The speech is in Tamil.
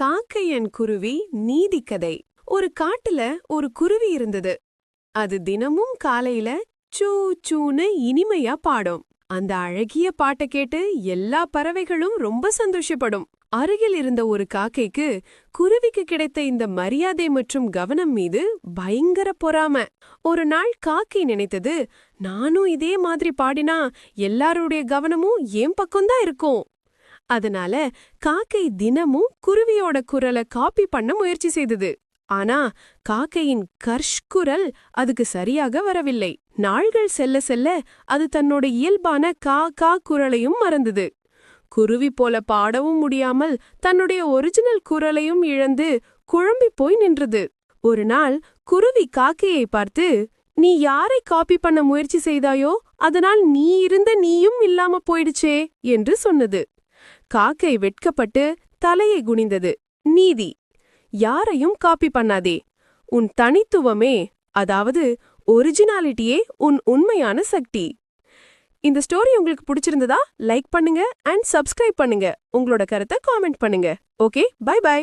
காக்கையன் குருவி நீதிக்கதை ஒரு காட்டுல ஒரு குருவி இருந்தது. அது தினமும் காலையில சூ சூன்னு இனிமையா பாடும். அந்த அழகிய பாட்டை கேட்டு எல்லா பறவைகளும் ரொம்ப சந்தோஷப்படும். அருகில் இருந்த ஒரு காக்கைக்கு குருவிக்கு கிடைத்த இந்த மரியாதை மற்றும் கவனம் மீது பயங்கர பொறாம. ஒரு நாள் காக்கை நினைத்தது நானும் இதே மாதிரி பாடினா எல்லாருடைய கவனமும் என் பக்கம்தான் இருக்கும். அதனால காக்கை தினமும் குருவியோட குரலை காப்பி பண்ண முயற்சி செய்தது. ஆனா காக்கையின் கர்ஷ் குரல் அதுக்கு சரியாக வரவில்லை. நாள்கள் செல்ல செல்ல அது தன்னோட இயல்பான கா கா குரலையும் மறந்தது. குருவி போல பாடவும் முடியாமல் தன்னுடைய ஒரிஜினல் குரலையும் இழந்து குழம்பிப் போய் நின்றது. ஒரு நாள் குருவி காக்கையை பார்த்து நீ யாரை காப்பி பண்ண முயற்சி செய்தாயோ அதனால் நீ இருந்த நீயும் இல்லாம போயிடுச்சே என்று சொன்னது. காக்கை வெட்கப்பட்டு தலையை குனிந்தது. நீதி யாரையும் காப்பி பண்ணாதே. உன் தனித்துவமே அதாவது ஒரிஜினாலிட்டியே உன் உண்மையான சக்தி. இந்த ஸ்டோரி உங்களுக்கு பிடிச்சிருந்ததா லைக் பண்ணுங்க அண்ட் சப்ஸ்கிரைப் பண்ணுங்க. உங்களோட கருத்தை காமெண்ட் பண்ணுங்க. Okay bye by